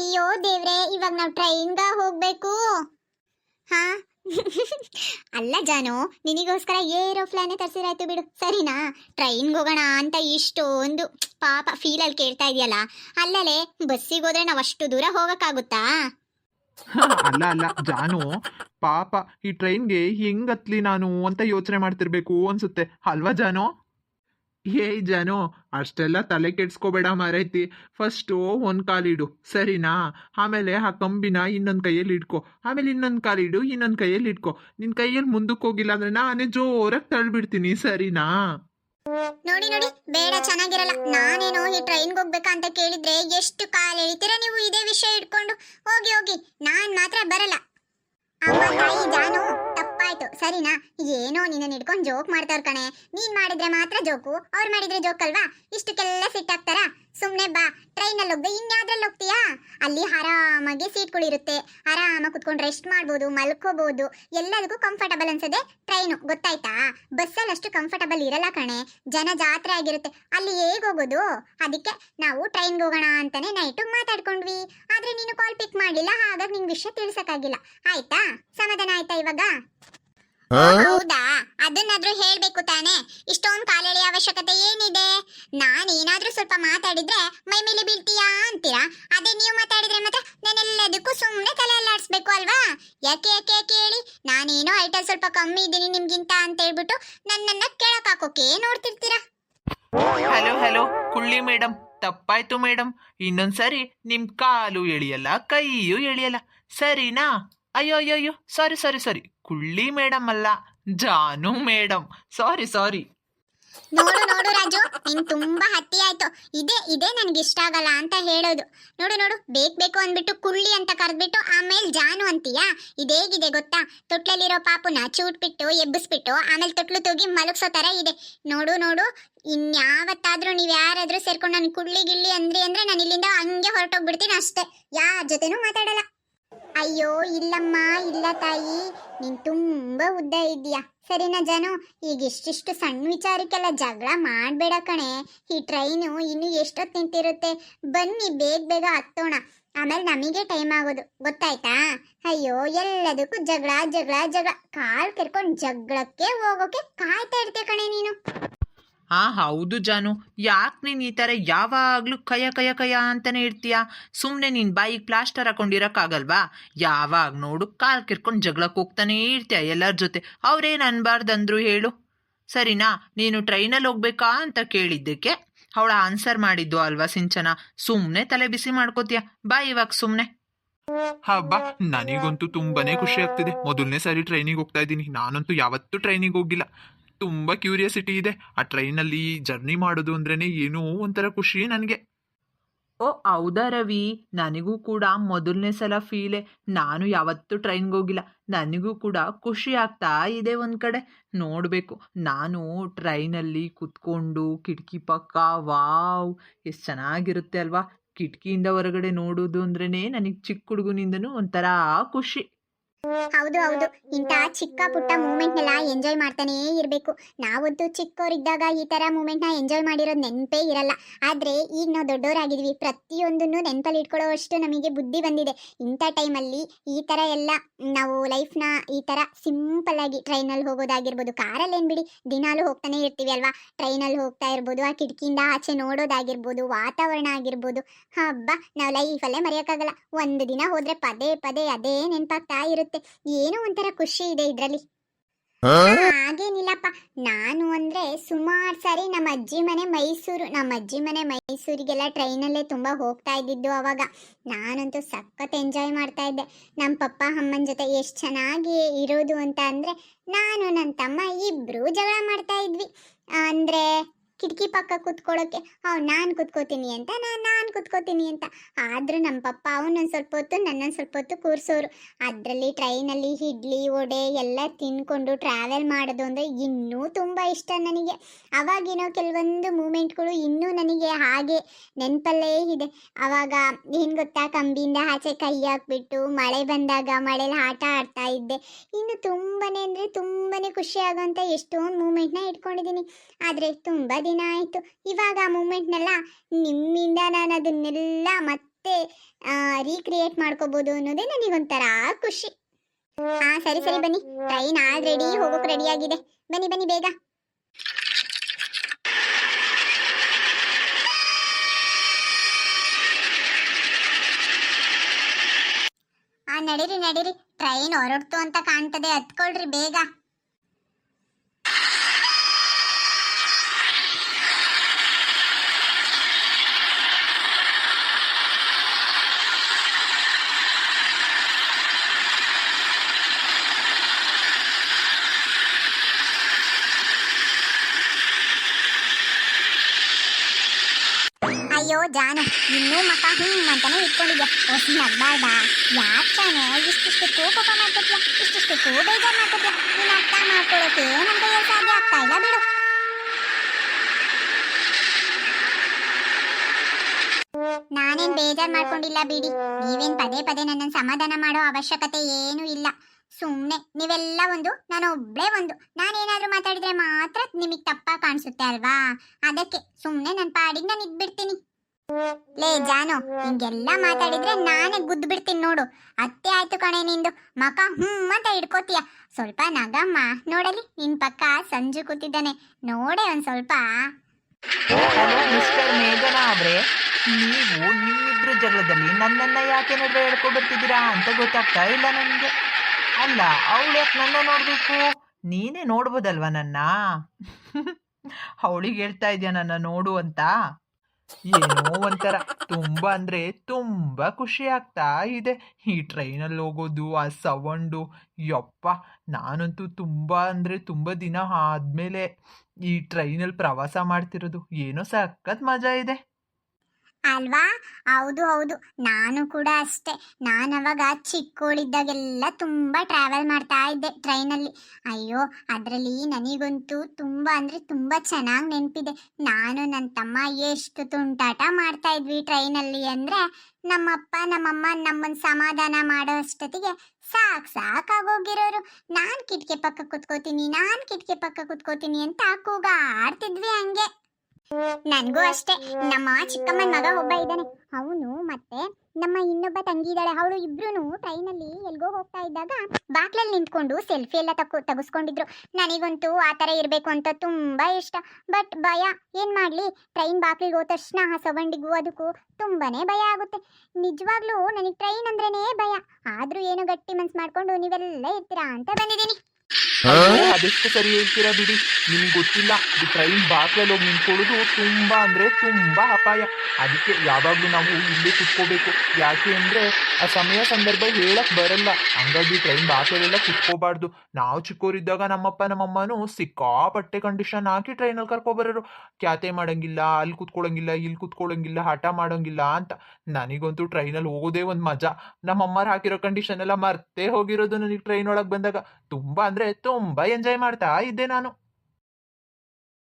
ಅಯ್ಯೋ ದೇವ್ರೆ, ಇವಾಗ ನಾವು ಟ್ರೈನ್ಗ ಹೋಗ್ಬೇಕು. ಹಾ? ಅಲ್ಲ ಜಾನು, ನಿನಗೋಸ್ಕರ ಏರೋಪ್ಲಾನೆ ತರ್ಸಿರಾಯ್ತು ಬಿಡು, ಸರಿನಾ? ಟ್ರೈನ್ಗೆ ಹೋಗೋಣ ಅಂತ ಇಷ್ಟೊಂದು, ಪಾಪ ಫೀಲಲ್ಲಿ ಕೇಳ್ತಾ ಇದೆಯಲ್ಲ ಅಲ್ಲಲೇ, ಬಸ್ಸಿಗೆ ಹೋದ್ರೆ ನಾವು ಅಷ್ಟು ದೂರ ಹೋಗಕ್ಕಾಗುತ್ತಾ? ಅಲ್ಲ ಅಲ್ಲ, ಜಾನು, ಪಾಪ, ಈ ಟ್ರೈನ್ಗೆ ಹೆಂಗ್ ಹತ್ಲಿ ನಾನು ಅಂತ ಯೋಚನೆ ಮಾಡ್ತಿರ್ಬೇಕು ಅನ್ಸುತ್ತೆ. ಅಲ್ವಾ ಜಾನು? ಏಯ್ ಜಾನು, ಅಷ್ಟೆಲ್ಲ ತಲೆ ಕೆಡ್ಸ್ಕೋಬೇಡ ಮಾರೈತಿ. ಫಸ್ಟು ಒಂದು ಕಾಲಿಡು ಸರಿನಾ? ಆಮೇಲೆ ಆ ಕಂಬಿನ ಇನ್ನೊಂದು ಕೈಯಲ್ಲಿ ಇಟ್ಕೊ. ಆಮೇಲೆ ಇನ್ನೊಂದು ಕಾಲಿಡು ಇನ್ನೊಂದು ಕೈಯಲ್ಲಿ ಇಟ್ಕೊ. ನಿನ್ ಕೈಯಲ್ಲಿ ಮುಂದಕ್ಕೆ ಹೋಗಿಲ್ಲ ಅಂದ್ರೆ ನಾನೇ ಜೋರಾಗಿ ತಳ್ಬಿಡ್ತೀನಿ. ಸರಿನಾ? ನೋಡಿ ನೋಡಿ. ಬೇಡ, ಚೆನ್ನಾಗಿರಲ್ಲ. ನಾನೇನೋ ಈ ಟ್ರೈನ್ಗೆ ಹೋಗ್ಬೇಕಾ ಅಂತ ಕೇಳಿದ್ರೆ ಎಷ್ಟು ಕಾಲ ಎಳಿತೀರ ನೀವು? ಇದೇ ವಿಷಯ ಇಟ್ಕೊಂಡು ಹೋಗಿ ಹೋಗಿ. ನಾನು ಮಾತ್ರ ಬರಲ್ಲ. ಅಮ್ಮ, ತಾಯಿ, ಜಾನು. ತಪ್ಪಾಯ್ತು ಸರಿನಾ? ಏನೋ ನಿನ್ನ ಇಟ್ಕೊಂಡು ಜೋಕ್ ಮಾಡ್ತಾವ್ರ ಕಣೆ. ನೀನ್ ಮಾಡಿದ್ರೆ ಮಾತ್ರ ಜೋಕು ಅವ್ರು ಮಾಡಿದ್ರೆ ಜೋಕ್ ಅಲ್ವಾ? ಇಷ್ಟಕ್ಕೆಲ್ಲ ಸಿಟ್ಟಾಗ್ತಾರ ಸುಮ್ನೆ ಬಾ. ಟ್ರೈನಲ್ಲಿ ಹೋಗ್ದೆ ಇನ್ಯಾದ್ರಲ್ಲಿ ಹೋಗ್ತೀಯಾ? ಅಲ್ಲಿ ಆರಾಮಾಗಿ ಸೀಟ್ಗಳಿರುತ್ತೆ ಆರಾಮಾಗಿ ಕುತ್ಕೊಂಡು ರೆಸ್ಟ್ ಮಾಡ್ಬೋದು ಮಲ್ಕೋಬಹುದು ಎಲ್ಲದಕ್ಕೂ ಕಂಫರ್ಟಬಲ್ ಅನ್ಸದೆ ಟ್ರೈನು, ಗೊತ್ತಾಯ್ತಾ? ಬಸ್ಸಲ್ಲಿ ಅಷ್ಟು ಕಂಫರ್ಟಬಲ್ ಇರಲ್ಲ ಕಣೆ. ಜನ ಜಾತ್ರೆ ಆಗಿರುತ್ತೆ. ಅಲ್ಲಿ ಹೇಗ್ ಹೋಗೋದು? ಅದಕ್ಕೆ ನಾವು ಟ್ರೈನ್ಗೆ ಹೋಗೋಣ ಅಂತಾನೆ ನೈಟು ಮಾತಾಡ್ಕೊಂಡ್ವಿ. ಆದ್ರೆ ನೀನು ಕಾಲ್ ಪಿಕ್ ಮಾಡಿಲ್ಲ, ಹಾಗಾಗಿ ನಿಂಗೆ ವಿಷಯ ತಿಳ್ಸಕ್ಕಾಗಿಲ್ಲ. ಆಯ್ತಾ? ಸಮಾಧಾನ ಆಯ್ತಾ ಇವಾಗ? ಹೌದಾ? ಅದನ್ನಾದ್ರೂ ಹೇಳ್ಬೇಕು ತಾನೆ. ಇಷ್ಟೊಂದು ಕಾಲೆಳೆಯ ಅವಶ್ಯಕತೆ ಏನಿದೆ? ನಾನೇನಾದ್ರೂ ಸ್ವಲ್ಪ ಮಾತಾಡಿದ್ರೆ ಮೈ ಮೇಲೆ ಬೀಳ್ತೀಯಾ ಅಂತೀರಾ? ಅದೇ ನೀವು ಮಾತಾಡಿದ್ರೆ ಮತ್ತೆ ನಾನೆಲ್ಲದಕ್ಕೂ ಸುಮ್ಮನೆ ತಲೆ ಅಲ್ಲಾಡಿಸ್ಬೇಕು ಅಲ್ವಾ? ಯಾಕೆ ಯಾಕೆ ಯಾಕೆ ಹೇಳಿ? ನಾನೇನೋ ಐಟಲ್ ಸ್ವಲ್ಪ ಕಮ್ಮಿ ಇದ್ದೀನಿ ನಿಮ್ಗಿಂತ ಅಂತ ಹೇಳ್ಬಿಟ್ಟು ನನ್ನನ್ನ ಕೆಳಕ್ ಹಾಕೋಕೆ ನೋಡ್ತಿರ್ತೀರಾ? ಹಲೋ ಹಲೋ ಕುಳ್ಳಿ ಮೇಡಮ್ ತಪ್ಪಾಯ್ತು ಮೇಡಮ್ ಇನ್ನೊಂದ್ಸರಿ ನಿಮ್ ಕಾಲು ಎಳಿಯಲ್ಲ ಕೈಯೂ ಎಳಿಯಲ್ಲ. ಸರಿನಾ? ಅಯ್ಯೋ ಅಯ್ಯೋ ಅಯ್ಯೋ ಸಾರಿ ಸಾರಿ ಸಾರಿ ಕುಳ್ಳಿ ಮೇಡಮ್ ಅಲ್ಲ, ಜಾನು ಮೇಡಮ್ ಸಾರಿ ಸಾರಿ ನೋಡು ನೋಡು ರಾಜು, ನಿನ್ ತುಂಬಾ ಹತ್ತಿ ಆಯ್ತು. ಇದೇ ಇದೇ ನನಗೆ ಇಷ್ಟ ಆಗಲ್ಲ ಅಂತ ಹೇಳೋದು. ನೋಡು ನೋಡು, ಬೇಕ್ ಬೇಕು ಅಂದ್ಬಿಟ್ಟು ಕುಳ್ಳಿ ಅಂತ ಕರೆದ್ಬಿಟ್ಟು ಆಮೇಲೆ ಜಾನು ಅಂತೀಯಾ? ಇದೇಗಿದೆ ಗೊತ್ತಾ? ತೊಟ್ಲಲ್ಲಿರೋ ಪಾಪುನ ಚೂಟ್ಬಿಟ್ಟು, ಎಬ್ಬಿಸ್ಬಿಟ್ಟು, ಆಮೇಲೆ ತೊಟ್ಲು ತೂಗಿ ಮಲಗ್ಸೋ ತರ ಇದೆ. ನೋಡು ನೋಡು, ಇನ್ಯಾವತ್ತಾದ್ರೂ ನೀವು ಯಾರಾದ್ರೂ ಸೇರ್ಕೊಂಡು ನಾನು ಕುಳ್ಳಿ ಗಿಳ್ಳಿ ಅಂದ್ರಿ ಅಂದ್ರೆ ನಾನು ಇಲ್ಲಿಂದ ಹಂಗೆ ಹೊರಟೋಗ್ಬಿಡ್ತೀನಿ ಅಷ್ಟೇ. ಯಾರ ಜೊತೆನೂ ಮಾತಾಡಲ್ಲ. ಅಯ್ಯೋ, ಇಲ್ಲಮ್ಮ, ಇಲ್ಲ ತಾಯಿ. ನೀನ್ ತುಂಬಾ ಉದ್ದ ಇದೆಯಾ ಸರಿನಾ ಜಾನು? ಈಗ ಇಷ್ಟಿಷ್ಟು ಸಣ್ಣ ವಿಚಾರಕ್ಕೆಲ್ಲ ಜಗಳ ಮಾಡಬೇಡ ಕಣೆ. ಈ ಟ್ರೈನು ಇನ್ನು ಎಷ್ಟೊತ್ತು ನಿಂತಿರುತ್ತೆ? ಬನ್ನಿ, ಬೇಗ ಬೇಗ ಹತ್ತೋಣ. ಆಮೇಲೆ ನಮಗೆ ಟೈಮ್ ಆಗೋದು. ಗೊತ್ತಾಯ್ತಾ? ಅಯ್ಯೋ, ಎಲ್ಲದಕ್ಕೂ ಜಗಳ ಜಗಳ ಜಗಳ. ಕಾಲು ಕೆರ್ಕೊಂಡು ಜಗಳಕ್ಕೆ ಹೋಗೋಕೆ ಕಾಯ್ತಾ ಇರ್ತೆ ಕಣೆ ನೀನು ಹಾ ಹೌದು ಜಾನು, ಯಾಕೆ ನೀನು ಈ ಥರ ಯಾವಾಗಲೂ ಕಯ ಕಯ ಕಯ ಅಂತಾನೆ ಇರ್ತೀಯ? ಸುಮ್ಮನೆ ನೀನು ಬಾಯಿಗೆ ಪ್ಲಾಸ್ಟರ್ ಹಾಕೊಂಡಿರೋಕ್ಕಾಗಲ್ವಾ? ಯಾವಾಗ ನೋಡು ಕಾಲು ಕಿರ್ಕೊಂಡು ಜಗಳಕ್ಕೆ ಹೋಗ್ತಾನೇ ಇರ್ತೀಯ ಎಲ್ಲರ ಜೊತೆ. ಅವ್ರೇನು ಅನ್ಬಾರ್ದಂದ್ರು ಹೇಳು. ಸರಿನಾ, ನೀನು ಟ್ರೈನಲ್ಲಿ ಹೋಗ್ಬೇಕಾ ಅಂತ ಕೇಳಿದ್ದಕ್ಕೆ ಅವಳ ಆನ್ಸರ್ ಮಾಡಿದ್ದು ಅಲ್ವಾ ಸಿಂಚನ? ಸುಮ್ಮನೆ ತಲೆ ಬಿಸಿ ಮಾಡ್ಕೋತೀಯ? ಬಾ ಇವಾಗ ಸುಮ್ಮನೆ ಹಬ್ಬ, ನನಗಂತೂ ತುಂಬಾನೇ ಖುಷಿ ಆಗ್ತಿದೆ. ಮೊದಲನೇ ಸಾರಿ ಟ್ರೈನಿಗೆ ಹೋಗ್ತಾ ಇದ್ದೀನಿ. ನಾನಂತೂ ಯಾವತ್ತೂ ಟ್ರೈನಿಗೆ ಹೋಗಿಲ್ಲ. ತುಂಬಾ ಕ್ಯೂರಿಯಾಸಿಟಿ ಇದೆ. ಆ ಟ್ರೈನಲ್ಲಿ ಜರ್ನಿ ಮಾಡೋದು ಅಂದ್ರೇ ಏನೋ ಒಂಥರ ಖುಷಿ ನನಗೆ. ಓ, ಹೌದಾ ರವಿ? ನನಗೂ ಕೂಡ ಮೊದಲನೇ ಸಲ ಫೀಲೆ ನಾನು ಯಾವತ್ತೂ ಟ್ರೈನ್ಗೆ ಹೋಗಿಲ್ಲ. ನನಗೂ ಕೂಡ ಖುಷಿ ಆಗ್ತಾ ಇದೆ ಒಂದು ಕಡೆ. ನೋಡಬೇಕು. ನಾನು ಟ್ರೈನಲ್ಲಿ ಕುತ್ಕೊಂಡು ಕಿಟಕಿ ಪಕ್ಕ, ವಾವ್, ಎಷ್ಟು ಚೆನ್ನಾಗಿರುತ್ತೆ ಅಲ್ವಾ? ಕಿಟಕಿಯಿಂದ ಹೊರಗಡೆ ನೋಡೋದು ಅಂದ್ರೇ ನನಗೆ ಚಿಕ್ಕ ಹುಡುಗನಿಂದನೂ ಒಂಥರ ಖುಷಿ. ಹೌದು ಹೌದು. ಇಂಥ ಚಿಕ್ಕ ಪುಟ್ಟ ಮೂಮೆಂಟ್ ನೆಲ್ಲ ಎಂಜಾಯ್ ಮಾಡ್ತಾನೇ ಇರಬೇಕು. ನಾವಂತೂ ಚಿಕ್ಕವರಿದ್ದಾಗ ಈ ತರ ಮೂಮೆಂಟ್ನ ಎಂಜಾಯ್ ಮಾಡಿರೋದು ನೆನಪೇ ಇರಲ್ಲ. ಆದ್ರೆ ಈಗ ನಾವು ದೊಡ್ಡವರಾಗಿದ್ವಿ ಪ್ರತಿಯೊಂದನ್ನು ನೆನಪಲ್ಲಿ ಇಟ್ಕೊಳ್ಳೋವಷ್ಟು ನಮಗೆ ಬುದ್ಧಿ ಬಂದಿದೆ. ಇಂಥ ಟೈಮಲ್ಲಿ ಈ ತರ ಎಲ್ಲ ನಾವು ಲೈಫ್ನ ಈ ತರ ಸಿಂಪಲ್ ಆಗಿ ಟ್ರೈನಲ್ಲಿ ಹೋಗೋದಾಗಿರ್ಬೋದು. ಕಾರಲ್ಲಿ ಏನ್ ಬಿಡಿ, ದಿನಾಲು ಹೋಗ್ತಾನೆ ಇರ್ತೀವಿ ಅಲ್ವಾ? ಟ್ರೈನಲ್ಲಿ ಹೋಗ್ತಾ ಇರ್ಬೋದು, ಆ ಕಿಟಕಿಯಿಂದ ಆಚೆ ನೋಡೋದಾಗಿರ್ಬೋದು, ವಾತಾವರಣ ಆಗಿರ್ಬೋದು. ಹಬ್ಬ, ನಾವು ಲೈಫಲ್ಲೇ ಮರೆಯೋಕ್ಕಾಗಲ್ಲ. ಒಂದು ದಿನ ಹೋದ್ರೆ ಪದೇ ಪದೇ ಅದೇ ನೆನಪಾಗ್ತಾ ಇರುತ್ತೆ. ಏನೋ ಒಂಥರ ಖುಷಿ ಇದೆ ಇದ್ರಲ್ಲಿ. ಹಾಗೇನಿಲ್ಲಪ್ಪ. ನಾನು ಅಂದ್ರೆ ಸುಮಾರು ಸಾರಿ ನಮ್ಮ ಅಜ್ಜಿ ಮನೆ ಮೈಸೂರು ನಮ್ಮ ಅಜ್ಜಿ ಮನೆ ಮೈಸೂರಿಗೆಲ್ಲ ಟ್ರೈನಲ್ಲೇ ತುಂಬಾ ಹೋಗ್ತಾ ಇದ್ದಿದ್ದು ಅವಾಗ. ನಾನಂತೂ ಸಖತ್ ಎಂಜಾಯ್ ಮಾಡ್ತಾ ಇದ್ದೆ. ನಮ್ಮ ಪಪ್ಪ ಅಮ್ಮನ ಜೊತೆ ಎಷ್ಟು ಚೆನ್ನಾಗಿ ಇರೋದು ಅಂತ ಅಂದ್ರೆ ನಾನು ನನ್ನ ತಮ್ಮ ಇಬ್ರು ಜಗಳ ಮಾಡ್ತಾ ಇದ್ವಿ. ಅಂದ್ರೆ ಕಿಟಕಿ ಪಕ್ಕ ಕುತ್ಕೊಳ್ಳೋಕ್ಕೆ ಅವ್ ನಾನು ಕುತ್ಕೋತೀನಿ ಅಂತ, ನಾನು ನಾನು ಕುತ್ಕೋತೀನಿ ಅಂತ. ಆದರೂ ನಮ್ಮ ಪಪ್ಪ ಅವನೊಂದು ಸ್ವಲ್ಪ ಹೊತ್ತು, ನನ್ನೊಂದು ಸ್ವಲ್ಪ ಹೊತ್ತು ಕೂರಿಸೋರು. ಅದರಲ್ಲಿ ಟ್ರೈನಲ್ಲಿ ಇಡ್ಲಿ, ವಡೆ ಎಲ್ಲ ತಿನ್ಕೊಂಡು ಟ್ರಾವೆಲ್ ಮಾಡೋದು ಅಂದರೆ ಇನ್ನೂ ತುಂಬ ಇಷ್ಟ ನನಗೆ. ಅವಾಗಿನೋ ಕೆಲವೊಂದು ಮೂಮೆಂಟ್ಗಳು ಇನ್ನೂ ನನಗೆ ಹಾಗೆ ನೆನಪಲ್ಲೇ ಇದೆ. ಅವಾಗ ಏನು ಗೊತ್ತಾ, ಕಂಬಿಯಿಂದ ಆಚೆ ಕೈ ಹಾಕ್ಬಿಟ್ಟು ಮಳೆ ಬಂದಾಗ ಮಳೆಯಲ್ಲಿ ಆಟ ಆಡ್ತಾ ಇದ್ದೆ. ಇನ್ನು ತುಂಬಾ ಅಂದರೆ ತುಂಬಾ ಖುಷಿ ಆಗೋಂಥ ಎಷ್ಟೊಂದು ಮೂಮೆಂಟ್ನ ಇಟ್ಕೊಂಡಿದ್ದೀನಿ. ಆದರೆ ತುಂಬ ದಿನ ಇವಾಗ ಆ ಮೂಮೆಂಟ್ನೆಲ್ಲ ನಿಮ್ಮಿಂದ ನಾನು ಅದನ್ನೆಲ್ಲ ಮತ್ತೆ ಮತ್ತೆ ರೀಕ್ರಿಯೇಟ್ ಮಾಡ್ಕೋಬೋದು ಅನ್ನೋದೇ ನನಗೊಂಥರ ಖುಷಿ. ಹಾ ಸರಿ ಸರಿ ಬನ್ನಿ. ಟ್ರೈನ್ ಆಲ್ರೆಡಿ ಹೋಗೋಕೆ ರೆಡಿ ಆಗಿದೆ. ಬನ್ನಿ ಬನ್ನಿ ಬೇಗ. ಆ, ನಡೀರಿ ನಡೀರಿ. ಟ್ರೈನ್ ಹೊರಡ್ತು ಅಂತ ಕಾಣ್ತದೆ. ಹತ್ಕೊಳ್ರಿ ಬೇಗ ಅಯ್ಯೋ ಜಾನು. ಇನ್ನೂ ಮಕ ಹಿಂಗ್ ಅಂತಾನೆ ಇಟ್ಕೊಂಡಿದ್ಯಾ ಹೊಸ ನಗ್ಬಾರ್ದ. ಯಾಕೆ ಜಾನು ಇಷ್ಟಿಷ್ಟಕ್ಕೂ ಕೋಪ ಮಾಡ್ಕೊತ್ಯಾ ಇಷ್ಟಿಷ್ಟಕ್ಕೂ ಬೇಜಾರು ಮಾಡ್ಕೊತ್ಯಾ ನೀನು ಅರ್ಥ ಮಾಡ್ಕೊಳ್ಳೋಕೆ ಏನಂತ ಸಾಧ್ಯ ಆಗ್ತಾ ಇಲ್ಲ ಬಿಡು. ನಾನೇನ್ ಬೇಜಾರ್ ಮಾಡ್ಕೊಂಡಿಲ್ಲ ಬಿಡಿ. ನೀವೇನ್ ಪದೇ ಪದೇ ನನ್ನನ್ನು ಸಮಾಧಾನ ಮಾಡೋ ಅವಶ್ಯಕತೆ ಏನೂ ಇಲ್ಲ. ಸುಮ್ನೆ ನೀವೆಲ್ಲ ಒಂದು, ನಾನು ಒಬ್ಬಳೇ ಒಂದು. ನಾನೇನಾದರೂ ಮಾತಾಡಿದ್ರೆ ಮಾತ್ರ ನಿಮಗೆ ತಪ್ಪ ಕಾಣಿಸುತ್ತೆ ಅಲ್ವಾ? ಅದಕ್ಕೆ ಸುಮ್ನೆ ನನ್ನ ಪಾಡಿಗೆ ನಾನು ಇದ್ಬಿಡ್ತೀನಿ. ಲೇ ಜಾನು, ಹಿಂಗೆಲ್ಲ ಮಾತಾಡಿದ್ರೆ ನಾನೇ ಗುದ್ದು ಬಿಡ್ತೀನಿ ನೋಡು. ಅತ್ತೆ ಆಯ್ತು ಕಣೆ ನಿಂದು. ಮಕ ಹ್ಮ್ ಅಂತ ಹಿಡ್ಕೋತೀಯ. ಸ್ವಲ್ಪ ನಗಮ್ಮ, ನೋಡಲಿ, ನಿನ್ ಪಕ್ಕ ಸಂಜು ಕೂತಿದ್ದಾನೆ. ನೋಡೆ ಒಂದ್ ಸ್ವಲ್ಪ. ಅವರೇ. ನೀವು ನಿಮ್ಮಿಬ್ರು ಜಗಳದಲ್ಲಿ ನನ್ನನ್ನ ಯಾಕೆ ನಡುವೆ ಹೇಳ್ಕೊ ಬರ್ತಿದ್ದೀರಾ ಅಂತ ಗೊತ್ತಾಗ್ತಾ ಇಲ್ಲ ನನಗೆ. ಅಲ್ಲ, ಅವಳು ಯಾಕೆ ನನ್ನ ನೋಡ್ಬೇಕು? ನೀನೇ ನೋಡ್ಬೋದಲ್ವಾ ನನ್ನ? ಅವಳಿಗೆ ಹೇಳ್ತಾ ಇದೆಯಾ ನನ್ನ ನೋಡು ಅಂತ? ಏನೋ ಒಂಥರ. ತುಂಬ ಅಂದರೆ ತುಂಬ ಖುಷಿ ಆಗ್ತಾ ಇದೆ. ಈ ಟ್ರೈನಲ್ಲಿ ಹೋಗೋದು, ಆ ಸೌಂಡು, ಯಪ್ಪ! ನಾನಂತೂ ತುಂಬ ಅಂದರೆ ತುಂಬ ದಿನ ಆದಮೇಲೆ ಈ ಟ್ರೈನಲ್ಲಿ ಪ್ರವಾಸ ಮಾಡ್ತಿರೋದು. ಏನೋ ಸಖತ್ ಮಜಾ ಇದೆ. ಅಲ್ವಾ? ಹೌದು ಹೌದು. ನಾನು ಕೂಡ ಅಷ್ಟೇ. ನಾನು ಅವಾಗ ಚಿಕ್ಕವಳಿದ್ದಾಗೆಲ್ಲ ತುಂಬ ಟ್ರಾವೆಲ್ ಮಾಡ್ತಾ ಇದ್ದೆ ಟ್ರೈನಲ್ಲಿ ಅಯ್ಯೋ, ಅದರಲ್ಲಿ ನನಗಂತೂ ತುಂಬ ಅಂದರೆ ತುಂಬ ಚೆನ್ನಾಗಿ ನೆನಪಿದೆ. ನಾನು ನನ್ನ ತಮ್ಮ ಎಷ್ಟು ತುಂಟಾಟ ಮಾಡ್ತಾ ಇದ್ವಿ ಟ್ರೈನಲ್ಲಿ ಅಂದರೆ ನಮ್ಮಪ್ಪ, ನಮ್ಮಮ್ಮ ನಮ್ಮನ್ನು ಸಮಾಧಾನ ಮಾಡೋ ಅಷ್ಟೊತ್ತಿಗೆ ಸಾಕು ಸಾಕಾಗೋಗಿರೋರು ನಾನು ಕಿಟಕಿ ಪಕ್ಕ ಕುತ್ಕೋತೀನಿ, ನಾನು ಕಿಟಕಿ ಪಕ್ಕ ಕುತ್ಕೋತೀನಿ ಅಂತ ಕೂಗಾಡ್ತಿದ್ವಿ ಹಂಗೆ. ನನಗೂ ಅಷ್ಟೇ. ನಮ್ಮ ಚಿಕ್ಕಮ್ಮನ ಮಗ ಒಬ್ಬ ಇದ್ದಾನೆ. ಅವನು ಮತ್ತೆ ನಮ್ಮ ಇನ್ನೊಬ್ಬ ತಂಗಿ ಇದ್ದಾಳೆ. ಅವಳು ಇಬ್ರು ಟ್ರೈನಲ್ಲಿ ಎಲ್ಗೋ ಹೋಗ್ತಾ ಇದ್ದಾಗ ಬಾಕ್ಲಲ್ಲಿ ನಿಂತ್ಕೊಂಡು ಸೆಲ್ಫಿ ಎಲ್ಲ ತಗೋ ತಗಸ್ಕೊಂಡಿದ್ರು. ನನಗಂತೂ ಆ ಥರ ಇರಬೇಕು ಅಂತ ತುಂಬ ಇಷ್ಟ. ಬಟ್ ಭಯ. ಏನು ಮಾಡಲಿ? ಟ್ರೈನ್ ಬಾಕ್ಲಿಗೆ ಹೋದ ತಕ್ಷಣ ಆ ಸವಂಡಿಗೂ ಅದಕ್ಕೂ ತುಂಬಾನೇ ಭಯ ಆಗುತ್ತೆ. ನಿಜವಾಗ್ಲೂ ನನಗೆ ಟ್ರೈನ್ ಅಂದ್ರೇ ಭಯ. ಆದರೂ ಏನೋ ಗಟ್ಟಿ ಮನ್ಸು ಮಾಡ್ಕೊಂಡು ನೀವೆಲ್ಲ ಇರ್ತೀರಾ ಅಂತ ಬಂದಿದ್ದೀನಿ. ಅದೆಷ್ಟು ಸರಿ ಹೇಳ್ತೀರಾ ಬಿಡಿ. ನಿಮ್ಗೆ ಗೊತ್ತಿಲ್ಲ ಈ ಟ್ರೈನ್ ಬಾಕ್ಲಲ್ಲಿ ಹೋಗಿ ನಿಂತ್ಕೊಳ್ಳೋದು ತುಂಬಾ ಅಂದ್ರೆ ತುಂಬಾ ಅಪಾಯ. ಅದಕ್ಕೆ ಯಾವಾಗ್ಲೂ ನಾವು ಇಲ್ಲೇ ಕುತ್ಕೋಬೇಕು. ಯಾಕೆ ಅಂದ್ರೆ ಆ ಸಮಯ ಸಂದರ್ಭ ಹೇಳಕ್ ಬರಲ್ಲ. ಹಂಗಾಗಿ ಟ್ರೈನ್ ಬಾಕ್ಲಲ್ಲೆಲ್ಲ ಕುತ್ಕೋಬಾರ್ದು. ನಾವು ಚಿಕ್ಕೋರಿದ್ದಾಗ ನಮ್ಮಪ್ಪ, ನಮ್ಮಮ್ಮನೂ ಸಿಕ್ಕಾಪಟ್ಟೆ ಕಂಡೀಷನ್ ಹಾಕಿ ಟ್ರೈನಲ್ಲಿ ಕರ್ಕೊಬರೋರು ಕ್ಯಾತೆ ಮಾಡಂಗಿಲ್ಲ, ಅಲ್ಲಿ ಕುತ್ಕೊಳ್ಳಂಗಿಲ್ಲ, ಇಲ್ಲಿ ಕುತ್ಕೊಳ್ಳಂಗಿಲ್ಲ, ಹಠ ಮಾಡೋಂಗಿಲ್ಲ ಅಂತ. ನನಗಂತೂ ಟ್ರೈನಲ್ಲಿ ಹೋಗೋದೇ ಒಂದು ಮಜಾ. ನಮ್ಮಮ್ಮರು ಹಾಕಿರೋ ಕಂಡೀಷನ್ ಎಲ್ಲ ಮರ್ತೇ ಹೋಗಿರೋದು ನನಗೆ ಟ್ರೈನ್ ಒಳಗೆ ಬಂದಾಗ. ತುಂಬ ಅಂದರೆ ತುಂಬ ಎಂಜಾಯ್ ಮಾಡ್ತಾ ಇದ್ದೆ ನಾನು.